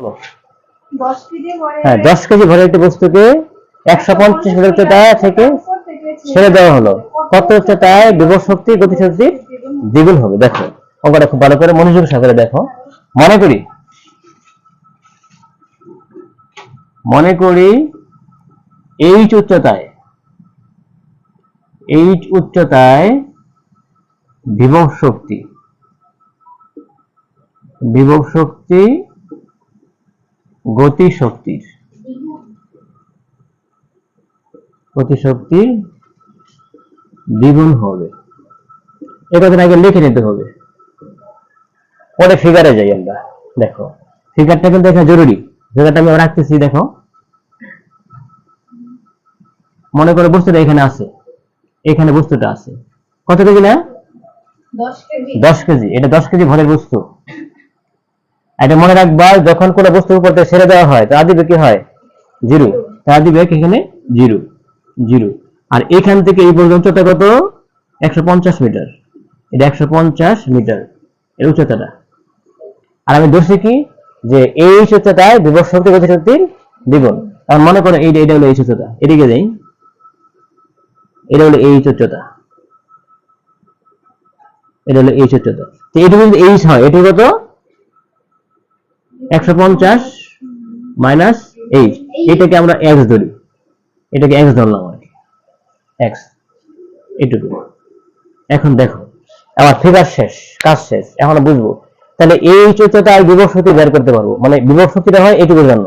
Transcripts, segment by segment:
বলো। দশ কেজি ভরে হ্যাঁ দশ কেজি ভরের একটি বস্তুকে একশো পঞ্চাশ মিটার উচ্চতা থেকে ছেড়ে দেওয়া হলো। কত উচ্চতায় বিভব শক্তি গতি শক্তি দ্বিগুণ হবে দেখো। অঙ্কটা খুব ভালো করে মনোযোগ সহকারে দেখো। মনে করি। মনে করি এইচ উচ্চতায় এইচ উচ্চতায় বিভব শক্তি বিভব শক্তি গতি শক্তির গতি দ্বিগুণ হবে। এ কথাটা আগে লিখে নিতে হবে। পরে ফিগারে যাই আমরা। দেখো ফিগারটা কিন্তু দেখা জরুরি। ফিগারটা আমি রাখতেছি দেখো। মনে করো বস্তুটা এখানে আছে। এখানে বস্তুটা আছে। কত কেজি না? দশ কেজি। দশ কেজি। এটা দশ কেজি ভরের বস্তু। এটা মনে রাখবা, যখন কোনো বস্তুর উপর থেকে ছেড়ে দেওয়া হয় তার দিবে কি হয়? জিরো। তার দিবে এখানে জিরো জিরো। আর এখান থেকে এই পর্যন্ত কত? একশো পঞ্চাশ মিটার। এটা একশো পঞ্চাশ মিটার। এর উচ্চতাটা। আর আমি ধরছি কি? যে এই উচ্চতায় বিভব শক্তি গতি শক্তির দ্বিগুণ আর মনে করো এইটা, এটা হলো এই উচ্চতা। এদিকে যাই। এটা হলো এই উচ্চতা। এটা হলো এই উচ্চতা। তো এটুকু যদি এইচ হয়, এটুকু কত? একশো পঞ্চাশ বের করতে পারব। মানে হয় এটুকুর জন্য।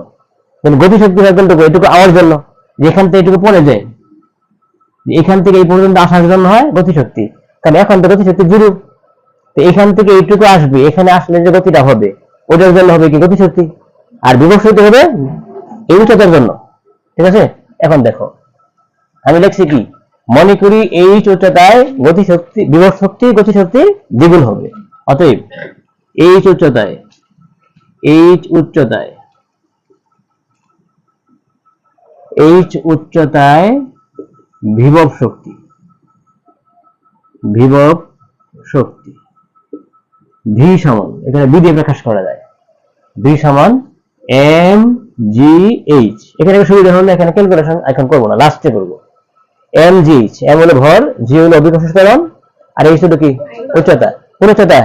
কিন্তু গতি শক্তি এটুকু জন্য। যেখান থেকে এটুকু পড়ে যায়। এখান থেকে এই পর্যন্ত আসার জন্য হয় গতিশক্তি। কারণ এখন তো গতিশক্তি জিরো তো এখান থেকে এইটুকু আসবে। এখানে আসলে যে গতিটা হবে। ওটার জন্য হবে কি গতিশক্তি? আর বিভব শক্তি হবে এই উচ্চতার জন্য। ঠিক আছে? এখন দেখো, আমি লিখছি কি? মনে করি এই উচ্চতায় গতিশক্তি বিভব শক্তি, গতিশক্তি দ্বিগুণ হবে। অতএব এই উচ্চতায় এইচ উচ্চতায় এইচ উচ্চতায় বিভব শক্তি বিভব শক্তি, ভি সমান, এখানে বি দিয়ে প্রকাশ করা যায়। ভি সমান এম জি এইচ এখানে সুবিধা হলো এখানে ক্যালকুলেশন এখন করব না লাস্টে করব। এম জি এইচ এম হলো ভর জি হলো অভিকর্ষ ত্বরণ, আর এইচ হলো কি? উচ্চতা। কোন উচ্চতা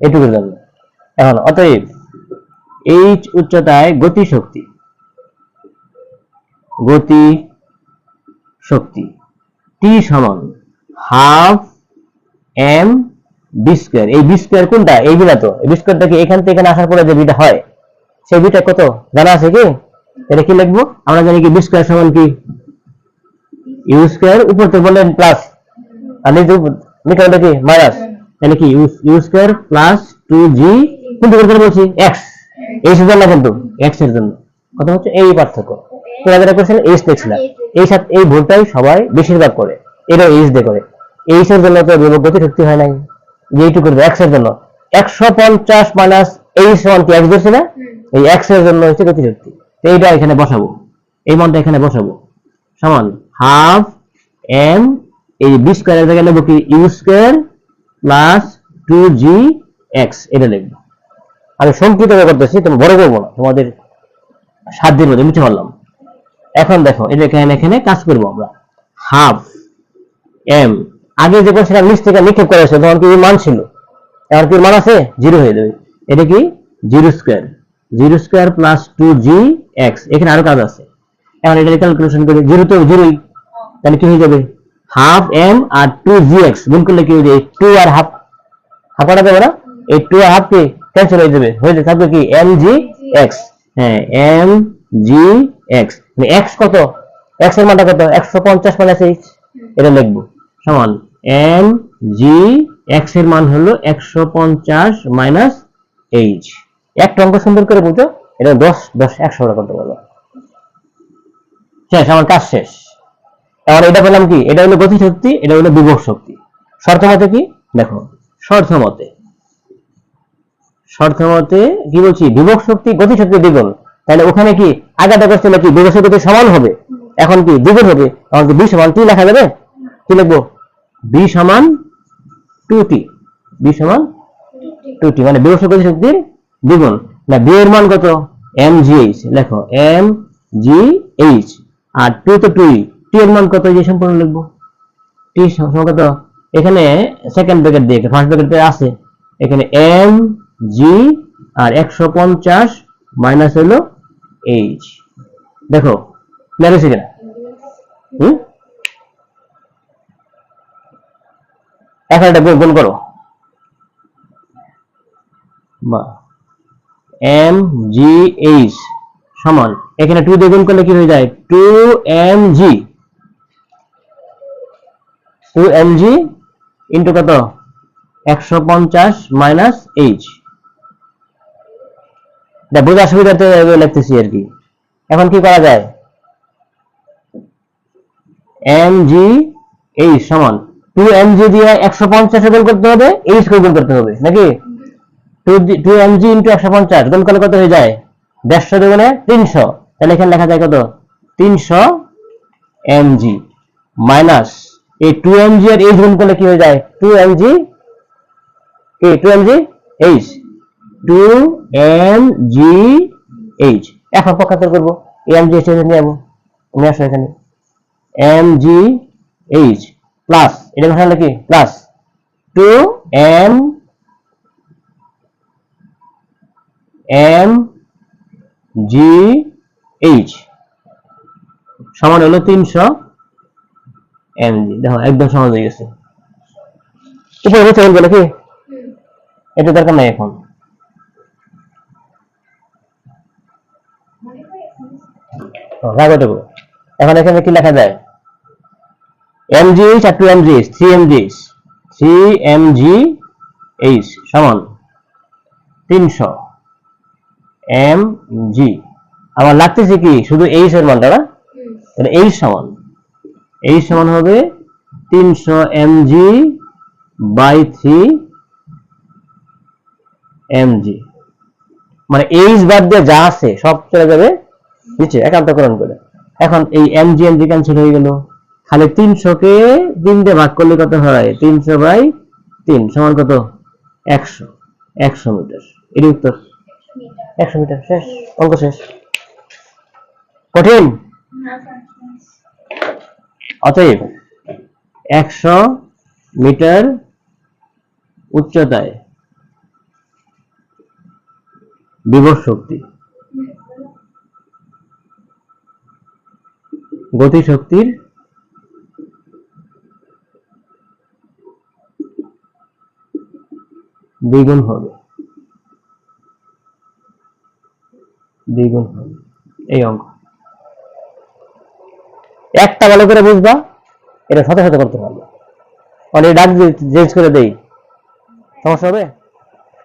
এটুকুর জন্য এখন, অতএব এইচ উচ্চতায় গতি শক্তি গতি শক্তি টি সমান হাফ এম কোনটা? এই বিটা তো। এই বি এখান থেকে আসার পরে যে বিটা হয়? সেই বিটা কত? জানা আছে কি? এটা কি লিখব? আমরা জানি কি সমান কি? ইউ উপর বললেন প্লাস আর কি? মাইনাস তাহলে কি? ইউ প্লাস টু জি করে বলছি? এক্স এই জন্য কিন্তু এক্সের জন্য। কথা হচ্ছে এই পার্থক্য। তোরা করছেন এইচ দেখছিলাম এই সাথে এই ভুলটাই সবাই বেশিরভাগ করে। এটা এইচ দিয়ে করে। এইচ এর জন্য তো শক্তি হয় নাই। যে এইটুকু এক্সের জন্য। একশো পঞ্চাশ মাইনাস এইচ সমান কি এক্স ধরছে না এই এক্সের জন্য হচ্ছে গতি শক্তি তো এইটা এখানে বসাবো। এই মানটা এখানে বসাবো। সমান হাফ এম এই বি স্কোয়ারের জায়গায় নেব কি? U square plus two G X এটা লিখব। আমি সংক্ষিপ্ত করতেছি তুমি বড় করব না। তোমাদের সাত দিন মধ্যে মিঠে পারলাম এখন দেখো এটা এখানে এখানে কাজ করব আমরা। হাফ এম আগে যে কোশ্চেনটা নিচ থেকে নিক্ষেপ করা হয়েছে তখন কি মান ছিল? এখন কি মান আছে? জিরো হয়ে যাবে। এটা কি? Zero square. Zero square plus two G X এখানে আরও কাজ আছে। এখন এটা ক্যালকুলেশন করি জিরো তো জিরোই। তাহলে কি হয়ে যাবে? হাফ এম আর টু জি এক্স গুণ করলে কি হয়ে যাবে? টু আর হাফ হাফাটা যাবে না এই টু আর হাফ কি ক্যান্সেল হয়ে যাবে। হয়ে যাবে থাকবে কি? এম জি এক্স হ্যাঁ এম জি এক্স এক্স কত? এক্সের মানটা কত? একশো পঞ্চাশ মাইনাস এইচ এটা লিখব। সমান। এম জি এক্সের মান হলো একশো পঞ্চাশ মাইনাস এইচ একটা অঙ্ক সুন্দর করে বুঝো, এটা দশ দশ, একশো করতে পারব। শেষ, আমার কাজ শেষ। এবার এটা পেলাম কি? এটা হলো গতি শক্তি, এটা হলো বিভব শক্তি। শর্ত মতে কি? দেখো, শর্ত মতে। শর্ত মতে কি বলছি? বিভব শক্তি, গতি শক্তি দ্বিগুণ। তাহলে ওখানে কি আগাটা করছিল কি বিভব শক্তি সমান হবে? এখন কি দ্বিগুণ হবে? তখন কি বি সমান লেখা যাবে? কি লিখব? বি সমান টু টি বি সমান টু টি মানে বিভব শক্তি শক্তির দ্বিগুণ। না বি এর মান কত? এম জি এইচ লেখো এম জি এইচ আর টু তো টুই টি এর মান কত? যে সম্পূর্ণ লিখব। টি সমান কত? এখানে সেকেন্ড ব্র্যাকেট দিয়ে ফার্স্ট ব্র্যাকেট আছে। এখানে এম জি আর একশো পঞ্চাশ মাইনাস হলো এইচ দেখো ক্লিয়ার হয়েছে কিনা? হুম? এখন এটা গুণ করো। বা এম জি এইচ সমান, এখানে টু দিয়ে গুণ করলে কি হয়ে যায়? Two M G two M G into কত? একশো পঞ্চাশ মাইনাস এইচ বোঝার সুবিধাতে লিখতেছি আর কি। এখন কি করা যায়? এম জি এইচ সমান টু জি দিয়ে একশো পঞ্চাশে গুণ করতে হবে এইচ কে গুণ করতে হবে, নাকি? টু টু জি ইন্টু একশো পঞ্চাশ গুণ করলে কত হয়ে যায়? দেড়শো দুগুণে তিনশো, তাহলে এখানে লেখা যায় কত? তিনশো জি মাইনাস এই টু জি আর এইচ গুণ করলে কি হয়ে যায়? টু এম জি কি two M G H two M G H এখন পক্ষান্তর করব এম জি এইচ নিয়ে যাব তুমি আসো এখানে এম জি এইচ প্লাস এটা ভাষা কি? Plus two M M G H সমান হলো তিনশো এম জি দেখো, একদম সহজ হয়ে গেছে। উপরে হচ্ছে বলব নাকি এটা দরকার নাই এখন। রাগটুকু এখন এখানে কি লেখা যায়? এইচ আর two H three M G H সমান তিনশো এম জি আমার লাগতেছে কি, শুধু এইচ এর মানটা না? তাহলে এইচ সমান। এইচ সমান হবে তিনশো M G by three M G মানে এইচ বাদ দিয়ে যা আছে সব চলে যাবে নিচে, একান্তকরণ করে। এখন এই M G M G cancel হয়ে গেল। খালি তিনশো কে তিন দিয়ে ভাগ করলে কত হয়? তিনশো বাই তিন, সমান কত? একশো একশো মিটার। এর উত্তর। একশো মিটার, শেষ, অঙ্ক শেষ। কঠিন? অতএব একশো মিটার উচ্চতায় বিভব শক্তি গতি দ্বিগুণ হবে। দ্বিগুণ হবে। এই অঙ্ক। একটা ভালো করে বুঝবা, এটা সাথে সাথে করতে পারবে। অনেক ডাক চেঞ্জ করে দেই। সমস্যা হবে?